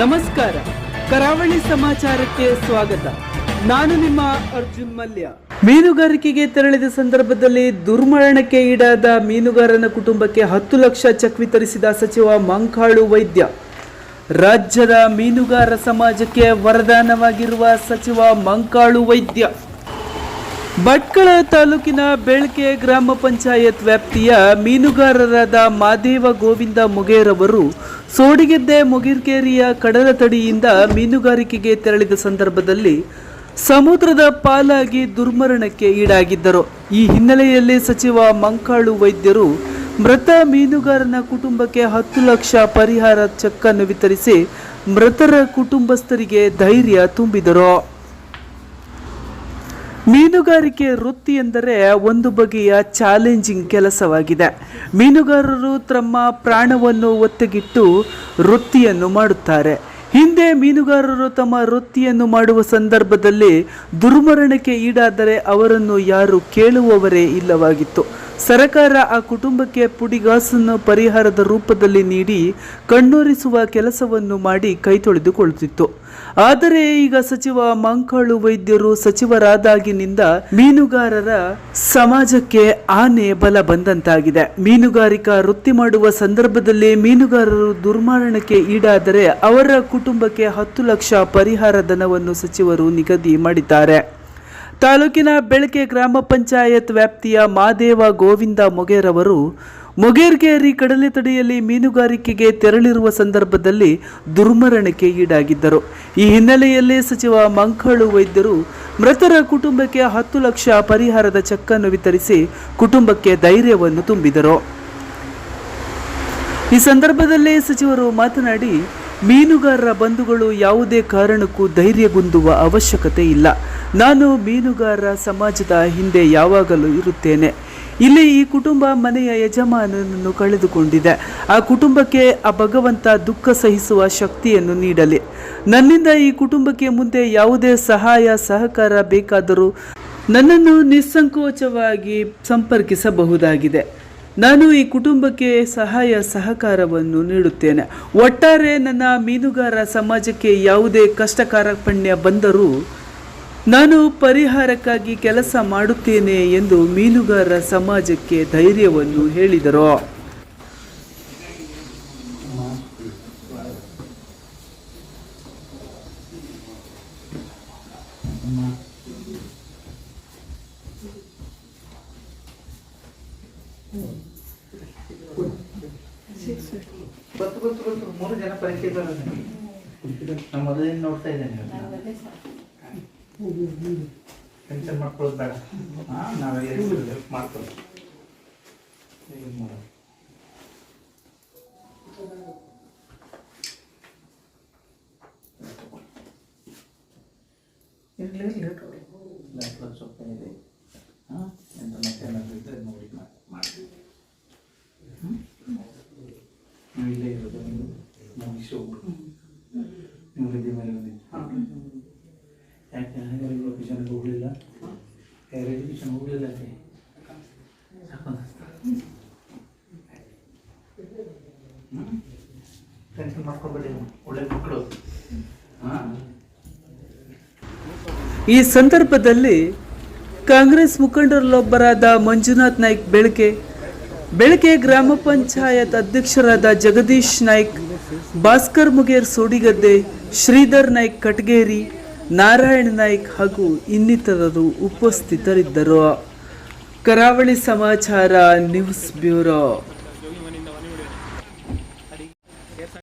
ನಮಸ್ಕಾರ. ಕರಾವಳಿ ಸಮಾಚಾರಕ್ಕೆ ಸ್ವಾಗತ. ನಾನು ನಿಮ್ಮ ಅರ್ಜುನ್ ಮಲ್ಯ. ಮೀನುಗಾರಿಕೆಗೆ ತೆರಳಿದ ಸಂದರ್ಭದಲ್ಲಿ ದುರ್ಮರಣಕ್ಕೆ ಈಡಾದ ಮೀನುಗಾರನ ಕುಟುಂಬಕ್ಕೆ ಹತ್ತು ಲಕ್ಷ ಚೆಕ್ ವಿತರಿಸಿದ ಸಚಿವ ಮಂಕಾಳು ವೈದ್ಯ. ರಾಜ್ಯದ ಮೀನುಗಾರ ಸಮಾಜಕ್ಕೆ ವರದಾನವಾಗಿರುವ ಸಚಿವ ಮಂಕಾಳು ವೈದ್ಯ. ಭಟ್ಕಳ ತಾಲೂಕಿನ ಬೆಳಕೆ ಗ್ರಾಮ ಪಂಚಾಯತ್ ವ್ಯಾಪ್ತಿಯ ಮೀನುಗಾರರಾದ ಮಾದೇವ ಗೋವಿಂದ ಮುಗೇರವರು ಸೋಡಿಗೆದ್ದೆ ಮುಗಿರ್ಕೇರಿಯ ಕಡಲ ತಡಿಯಿಂದ ಮೀನುಗಾರಿಕೆಗೆ ತೆರಳಿದ ಸಂದರ್ಭದಲ್ಲಿ ಸಮುದ್ರದ ಪಾಲಾಗಿ ದುರ್ಮರಣಕ್ಕೆ ಈಡಾಗಿದ್ದರು. ಈ ಹಿನ್ನೆಲೆಯಲ್ಲಿ ಸಚಿವ ಮಂಕಾಳು ವೈದ್ಯರು ಮೃತ ಮೀನುಗಾರನ ಕುಟುಂಬಕ್ಕೆ ಹತ್ತು ಲಕ್ಷ ಪರಿಹಾರ ಚೆಕ್ ವಿತರಿಸಿ ಮೃತರ ಕುಟುಂಬಸ್ಥರಿಗೆ ಧೈರ್ಯ ತುಂಬಿದರು. ಮೀನುಗಾರಿಕೆ ವೃತ್ತಿ ಎಂದರೆ ಒಂದು ಬಗೆಯ ಚಾಲೆಂಜಿಂಗ್ ಕೆಲಸವಾಗಿದೆ. ಮೀನುಗಾರರು ತಮ್ಮ ಪ್ರಾಣವನ್ನು ಒತ್ತೆಗಿಟ್ಟು ವೃತ್ತಿಯನ್ನು ಮಾಡುತ್ತಾರೆ. ಹಿಂದೆ ಮೀನುಗಾರರು ತಮ್ಮ ವೃತ್ತಿಯನ್ನು ಮಾಡುವ ಸಂದರ್ಭದಲ್ಲಿ ದುರ್ಮರಣಕ್ಕೆ ಈಡಾದರೆ ಅವರನ್ನು ಯಾರು ಕೇಳುವವರೇ ಇಲ್ಲವಾಗಿತ್ತು. ಸರಕಾರ ಆ ಕುಟುಂಬಕ್ಕೆ ಪುಡಿಗಾಸನ್ನು ಪರಿಹಾರದ ರೂಪದಲ್ಲಿ ನೀಡಿ ಕಣ್ಣೂರಿಸುವ ಕೆಲಸವನ್ನು ಮಾಡಿ ಕೈ ತೊಳೆದುಕೊಳ್ಳುತ್ತಿತ್ತು. ಆದರೆ ಈಗ ಸಚಿವ ಮಂಕಾಳು ವೈದ್ಯರು ಸಚಿವರಾದಾಗಿನಿಂದ ಮೀನುಗಾರರ ಸಮಾಜಕ್ಕೆ ಆನೆ ಬಲ ಬಂದಂತಾಗಿದೆ. ಮೀನುಗಾರಿಕಾ ವೃತ್ತಿ ಮಾಡುವ ಸಂದರ್ಭದಲ್ಲಿ ಮೀನುಗಾರರು ದುರ್ಮರಣಕ್ಕೆ ಈಡಾದರೆ ಅವರ ಕುಟುಂಬಕ್ಕೆ ಹತ್ತು ಲಕ್ಷ ಪರಿಹಾರ ಧನವನ್ನು ಸಚಿವರು ನಿಗದಿ ಮಾಡಿದ್ದಾರೆ. ತಾಲೂಕಿನ ಬೆಳಕೆ ಗ್ರಾಮ ಪಂಚಾಯತ್ ವ್ಯಾಪ್ತಿಯ ಮಾದೇವ ಗೋವಿಂದ ಮೊಗೇರವರು ಮೊಗೇರ್ಗೇರಿ ಕಡಲೆ ತಡೆಯಲ್ಲಿ ಮೀನುಗಾರಿಕೆಗೆ ತೆರಳಿರುವ ಸಂದರ್ಭದಲ್ಲಿ ದುರ್ಮರಣಕ್ಕೆ ಈಡಾಗಿದ್ದರು. ಈ ಹಿನ್ನೆಲೆಯಲ್ಲಿ ಸಚಿವ ಮಂಕಳು ವೈದ್ಯರು ಮೃತರ ಕುಟುಂಬಕ್ಕೆ ಹತ್ತು ಲಕ್ಷ ಪರಿಹಾರದ ಚೆಕ್ಕನ್ನು ವಿತರಿಸಿ ಕುಟುಂಬಕ್ಕೆ ಧೈರ್ಯವನ್ನು ತುಂಬಿದರು. ಈ ಸಂದರ್ಭದಲ್ಲಿ ಸಚಿವರು ಮಾತನಾಡಿ ಮೀನುಗಾರರ ಬಂಧುಗಳು ಯಾವುದೇ ಕಾರಣಕ್ಕೂ ಧೈರ್ಯಗುಂದುವ ಅವಶ್ಯಕತೆ ಇಲ್ಲ. ನಾನು ಮೀನುಗಾರರ ಸಮಾಜದ ಹಿಂದೆ ಯಾವಾಗಲೂ ಇರುತ್ತೇನೆ. ಇಲ್ಲಿ ಈ ಕುಟುಂಬ ಮನೆಯ ಯಜಮಾನನನ್ನು ಕಳೆದುಕೊಂಡಿದೆ. ಆ ಕುಟುಂಬಕ್ಕೆ ಆ ಭಗವಂತ ದುಃಖ ಸಹಿಸುವ ಶಕ್ತಿಯನ್ನು ನೀಡಲಿ. ನನ್ನಿಂದ ಈ ಕುಟುಂಬಕ್ಕೆ ಮುಂದೆ ಯಾವುದೇ ಸಹಾಯ, ಸಹಕಾರ ಬೇಕಾದರೂ ನನ್ನನ್ನು ನಿಸ್ಸಂಕೋಚವಾಗಿ ಸಂಪರ್ಕಿಸಬಹುದಾಗಿದೆ. ನಾನು ಈ ಕುಟುಂಬಕ್ಕೆ ಸಹಾಯ ಸಹಕಾರವನ್ನು ನೀಡುತ್ತೇನೆ. ಒಟ್ಟಾರೆ ನನ್ನ ಮೀನುಗಾರ ಸಮಾಜಕ್ಕೆ ಯಾವುದೇ ಕಷ್ಟಕಾರಪಣ್ಯ ಬಂದರೂ ನಾನು ಪರಿಹಾರಕ್ಕಾಗಿ ಕೆಲಸ ಮಾಡುತ್ತೇನೆ ಎಂದು ಮೀನುಗಾರ ಸಮಾಜಕ್ಕೆ ಧೈರ್ಯವನ್ನು ಹೇಳಿದರು. ಗೊತ್ತು ಗೊತ್ತು ಗೊತ್ತು. ಮೂರು ಜನ ಪರಿಚಯ ಬರೋದು ನಮ್ಮ ಮೊದಲಿಂದ ನೋಡ್ತಾ ಇದ್ದೇನೆ ಟೆನ್ಷನ್ ಮಾಡ್ಕೊಳ್ಳೋದು ಬೇಡ. ಹಾಂ ನಾವೆಲ್ಲ ಹೆಲ್ಪ್ ಮಾಡ್ಕೊಳ್ಳಿ ಇರಲಿ? ಇರ್ಲಿ. ಸ್ವಲ್ಪ ಇದೆ. ಹಾಂ ಎಂತ ಮತ್ತೆ ಏನಾದರೂ ಇದ್ದರೆ ಟೆನ್ಷನ್ ಒಳ್ಳೆ ಮಕ್ಕಳು ಈ ಸಂದರ್ಭದಲ್ಲಿ ಕಾಂಗ್ರೆಸ್ ಮುಖಂಡರಲ್ಲೊಬ್ಬರಾದ ಮಂಜುನಾಥ್ ನಾಯ್ಕ್ ಬೆಳಕೆ ಬೆಳಕೆ ಗ್ರಾಮ ಪಂಚಾಯತ್ ಅಧ್ಯಕ್ಷರಾದ ಜಗದೀಶ್ ನಾಯ್ಕ್, ಭಾಸ್ಕರ್ ಮುಗೇರ್ ಸೋಡಿಗದ್ದೆ, ಶ್ರೀಧರ್ ನಾಯ್ಕ್ ಕಟ್ಗೇರಿ, ನಾರಾಯಣ್ ನಾಯ್ಕ್ ಹಾಗೂ ಇನ್ನಿತರರು ಉಪಸ್ಥಿತರಿದ್ದರು. ಕರಾವಳಿ ಸಮಾಚಾರ ನ್ಯೂಸ್ ಬ್ಯೂರೋ.